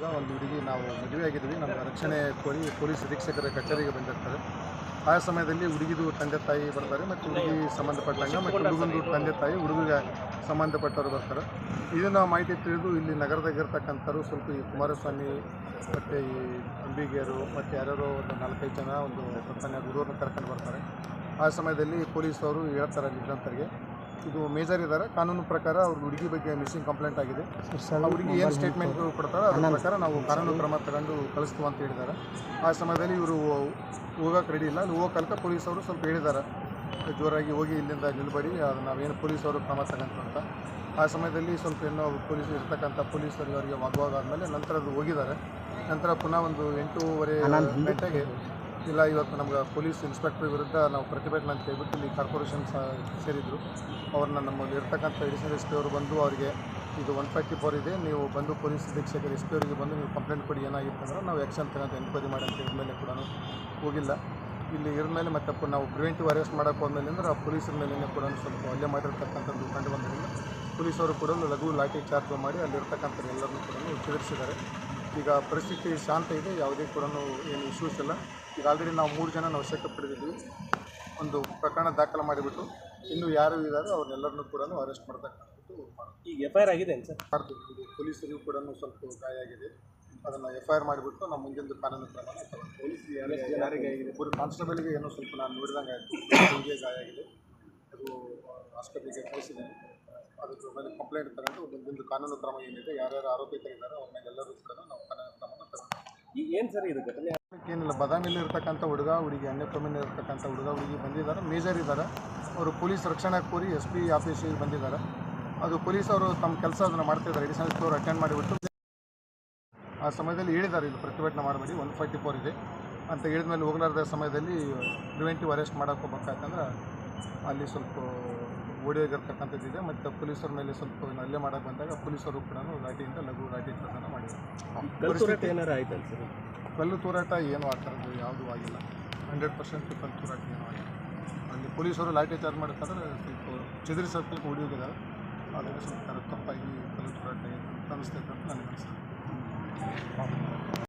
ಈಗ ಒಂದು ಹುಡುಗಿ ನಾವು ಮದುವೆ ಆಗಿದ್ವಿ ನಮ್ಮ ರಕ್ಷಣೆ ಕೋರಿ ಪೊಲೀಸ್ ಅಧೀಕ್ಷಕರ ಕಚೇರಿಗೆ ಬಂದಿರ್ತಾರೆ. ಆ ಸಮಯದಲ್ಲಿ ಹುಡುಗಿದು ತಂದೆ ತಾಯಿ ಬರ್ತಾರೆ ಮತ್ತು ಹುಡುಗಿ ಸಂಬಂಧಪಟ್ಟಂಗೆ ಮತ್ತು ಹುಡುಗಂದು ತಂದೆ ತಾಯಿ ಹುಡುಗಿಗೆ ಸಂಬಂಧಪಟ್ಟವರು ಬರ್ತಾರೆ. ಇದನ್ನು ಮಾಹಿತಿ ತಿಳಿದು ಇಲ್ಲಿ ನಗರದಾಗಿರ್ತಕ್ಕಂಥವ್ರು ಸ್ವಲ್ಪ ಈ ಕುಮಾರಸ್ವಾಮಿ ಮತ್ತು ಈ ಅಂಬಿಗೇರು ಮತ್ತು ಯಾರ್ಯಾರೋ ಒಂದು ನಾಲ್ಕೈದು ಜನ ಒಂದು ತನ್ನ ಹುಡುಗರನ್ನ ಕರ್ಕೊಂಡು ಬರ್ತಾರೆ. ಆ ಸಮಯದಲ್ಲಿ ಪೊಲೀಸವರು ಹೇಳ್ತಾರೆ ಅಲ್ಲಿ ಇದು ಮೇಜರ್ ಇದ್ದಾರೆ. ಕಾನೂನು ಪ್ರಕಾರ ಅವ್ರ ಹುಡುಗಿ ಬಗ್ಗೆ ಮಿಸ್ಸಿಂಗ್ ಕಂಪ್ಲೇಂಟ್ ಆಗಿದೆ. ಅವರಿಗೆ ಹುಡುಗಿ ಏನು ಸ್ಟೇಟ್ಮೆಂಟ್ ಕೊಡ್ತಾರೆ ಅದ್ರ ಪ್ರಕಾರ ನಾವು ಕಾನೂನು ಕ್ರಮ ತಗೊಂಡು ಕಳಿಸ್ತೀವಿ ಅಂತ ಹೇಳಿದ್ದಾರೆ. ಆ ಸಮಯದಲ್ಲಿ ಇವರು ಹೋಗಕ್ಕೆ ರೆಡಿ ಇಲ್ಲ. ಅಲ್ಲಿ ಹೋಗೋ ಪೊಲೀಸ್ ಅವರು ಸ್ವಲ್ಪ ಹೇಳಿದ್ದಾರೆ. ಜೋರಾಗಿ ಹೋಗಿ ಇಲ್ಲಿಂದ ನಿಲ್ಬೇಡಿ. ಅದು ನಾವೇನು ಪೊಲೀಸವರು ಕ್ರಮ ತಗೊಂತ ಆ ಸಮಯದಲ್ಲಿ ಸ್ವಲ್ಪ ಏನೋ ಪೊಲೀಸ್ ಇರ್ತಕ್ಕಂಥ ಪೊಲೀಸರಿಗೆ ಅವರಿಗೆ ವಾಗ್ವಾದ ಆದಮೇಲೆ ನಂತರ ಅದು ಹೋಗಿದ್ದಾರೆ. ನಂತರ ಪುನಃ ಒಂದು ಎಂಟೂವರೆ ಗಂಟೆಗೆ ಇಲ್ಲ, ಇವತ್ತು ನಮ್ಗೆ ಪೊಲೀಸ್ ಇನ್ಸ್ಪೆಕ್ಟರ್ ವಿರುದ್ಧ ನಾವು ಪ್ರತಿಭಟನೆ ಅಂತ ಹೇಳ್ಬಿಟ್ಟು ಇಲ್ಲಿ ಕಾರ್ಪೊರೇಷನ್ ಸಹ ಸೇರಿದ್ರು. ಅವ್ರನ್ನ ನಮ್ಮಲ್ಲಿ ಇರ್ತಕ್ಕಂಥ ಎಡಿಷನಲ್ ಎಸ್ ಪಿ ಅವರು ಬಂದು ಅವರಿಗೆ ಇದು ಒನ್ ಫಾರ್ಟಿ ಫೋರ್ ಇದೆ, ನೀವು ಬಂದು ಪೊಲೀಸ್ ಅಧೀಕ್ಷಕರು ಎಸ್ ಪಿ ಅವರಿಗೆ ಬಂದು ನೀವು ಕಂಪ್ಲೇಂಟ್ ಕೊಡಿ, ಏನಾಗಿತ್ತು ಅಂದ್ರೆ ನಾವು ಆ್ಯಕ್ಷನ್ ತಗೊಂಡು ಎನ್ಕ್ವೈರಿ ಮಾಡಿ ಅಂತ ಹೇಳಿದ್ಮೇಲೆ ಕೂಡ ಹೋಗಿಲ್ಲ. ಇಲ್ಲಿ ಇದ್ಮೇಲೆ ಮತ್ತೆ ನಾವು ಪ್ರಿವೆಂಟಿವ್ ಅರೆಸ್ಟ್ ಮಾಡೋಕೆ ಹೋದ್ಮೇಲೆ ಅಂದ್ರೆ ಆ ಪೊಲೀಸರ ಮೇಲೆ ಕೂಡ ಸ್ವಲ್ಪ ಅಲ್ಲೇ ಮಾಡಿರ್ತಕ್ಕಂಥದ್ದು ಕಂಡು ಬಂದ್ರಿಂದ ಅವರು ಕೂಡ ಲಘು ಲಾಠಿ ಚಾರ್ಜ್ ಮಾಡಿ ಅಲ್ಲಿರ್ತಕ್ಕಂಥ ಎಲ್ಲರನ್ನೂ ಕೂಡ ಎಚ್ಚರಿಸಿದ್ದಾರೆ. ಈಗ ಪರಿಸ್ಥಿತಿ ಶಾಂತ ಇದೆ, ಯಾವುದೇ ಕೂಡ ಏನು ಇಶ್ಯೂಸ್ ಇಲ್ಲ. ಈಗ ಆಲ್ರೆಡಿ ನಾವು ಮೂರು ಜನ ನಾವು ವಶಕ್ಕೆ ಪಡೆದಿದ್ದೀವಿ ಒಂದು ಪ್ರಕರಣ ದಾಖಲು ಮಾಡಿಬಿಟ್ಟು ಇನ್ನು ಯಾರು ಇದ್ದಾರೆ ಅವ್ರನ್ನೆಲ್ಲರನ್ನೂ ಕೂಡ ಅರೆಸ್ಟ್ ಮಾಡ್ತಕ್ಕಂಥದ್ದು. ಈಗ ಎಫ್ ಐ ಆರ್ ಆಗಿದೆ ಸರ್? ಮಾಡ್ತೀವಿ. ಪೊಲೀಸರಿಗೂ ಕೂಡ ಸ್ವಲ್ಪ ಗಾಯ ಆಗಿದೆ ಅದನ್ನು ಎಫ್ ಐ ಆರ್ ಮಾಡಿಬಿಟ್ಟು ನಾವು ಮುಂದಿನ ಕಾನೂನು ಕ್ರಮ ಪೊಲೀಸ್ ಯಾರಿಗೆ ಆಗಿದೆ? ಒಬ್ಬರು ಕಾನ್ಸ್ಟೇಬಲ್ಗೆ ಏನೋ ಸ್ವಲ್ಪ ನಾನು ನೋಡಿದಂಗೆ ಆಯಿತು. ಗಾಯ ಆಗಿದೆ ಅದು ಆಸ್ಪತ್ರೆಗೆ ಕಳಿಸಿದ್ದೇನೆ ಅದಕ್ಕೆ ಮೇಲೆ ಕಂಪ್ಲೇಂಟ್ ತಗೊಂಡು ಮುಂದಿನ ಕಾನೂನು ಕ್ರಮ ಏನಿದೆ ಯಾರ್ಯಾರು ಆರೋಪಿತರಿದ್ದಾರೆ ಅವ್ರ ಮೇಲೆ ಎಲ್ಲರೂ ಕೂಡ ನಾವು ಕಾನೂನು ಕ್ರಮ ತಗೊಂಡು ಈಗ ಏನು ಸರ್ ಇದು ಘಟನೆ? ಏನಿಲ್ಲ ಬದಾಮಿಲಿ ಇರ್ತಕ್ಕಂಥ ಹುಡುಗ ಹುಡುಗಿ ಇರ್ತಕ್ಕಂಥ ಹುಡುಗ, ಹುಡುಗಿ ಬಂದಿದ್ದಾರೆ, ಮೇಜರ್ ಇದ್ದಾರೆ. ಅವರು ಪೊಲೀಸ್ ರಕ್ಷಣಾ ಕೋರಿ ಎಸ್ ಪಿ ಆಫೀಸಿಗೆ ಬಂದಿದ್ದಾರೆ. ಅದು ಪೊಲೀಸ್ ಅವರು ತಮ್ಮ ಕೆಲಸ ಅದನ್ನು ಮಾಡ್ತಿದ್ದಾರೆ ಎಡಿಷನಲ್ ಸ್ಟೋರ್ ಅಟೆಂಡ್ ಮಾಡಿಬಿಟ್ಟು ಆ ಸಮಯದಲ್ಲಿ ಹೇಳಿದ್ದಾರೆ ಇದು ಪ್ರತಿಭಟನೆ ಮಾಡಬೇಡಿ ಒನ್ ಫಾರ್ಟಿ ಫೋರ್ ಇದೆ ಅಂತ ಹೇಳಿದ ಮೇಲೆ ಹೋಗ್ಲಾರ್ದ ಸಮಯದಲ್ಲಿ ಪ್ರಿವೆಂಟಿವ್ ಅರೆಸ್ಟ್ ಮಾಡೋಕೆ ಹೋಗ್ಬೇಕಾಯ್ತಂದ್ರೆ ಅಲ್ಲಿ ಸ್ವಲ್ಪ ಓಡಿಯೋಗಿರ್ತಕ್ಕಂಥದ್ದಿದೆ ಮತ್ತು ಪೊಲೀಸರ ಮೇಲೆ ಸ್ವಲ್ಪ ಅಲ್ಲೇ ಮಾಡೋಕೆ ಬಂದಾಗ ಪೊಲೀಸರು ಕೂಡ ಲಾಠಿಯಿಂದ ಲಘು ಲಾಠಿ ಪ್ರದಾನ ಮಾಡಿದ್ದಾರೆ ಕಲ್ಲು ತೂರಾಟ ಏನು ಆ ಥರದ್ದು ಯಾವುದೂ ಆಗಿಲ್ಲ. ಹಂಡ್ರೆಡ್ ಪರ್ಸೆಂಟ್ ಕಲ್ಲು ತೂರಾಟ ಏನೂ ಆಗಿಲ್ಲ. ಅಲ್ಲಿ ಪೊಲೀಸರು ಲಾಠಿ ಚಾರ್ಜ್ ಮಾಡಬೇಕಾದ್ರೆ ಸ್ವಲ್ಪ ಚದುರಿ ಸರ್ಕಲ್ಗೆ ಹೊಡಿಯೋಗಿದ್ದಾರೆ ಅದಕ್ಕೆ ಸ್ವಲ್ಪ ತಪ್ಪಾಗಿ ಕಲ್ಲು ತೂರಾಟ ಏನು ಅಂತ ನನಗೆ ಅನಿಸ್ತದೆ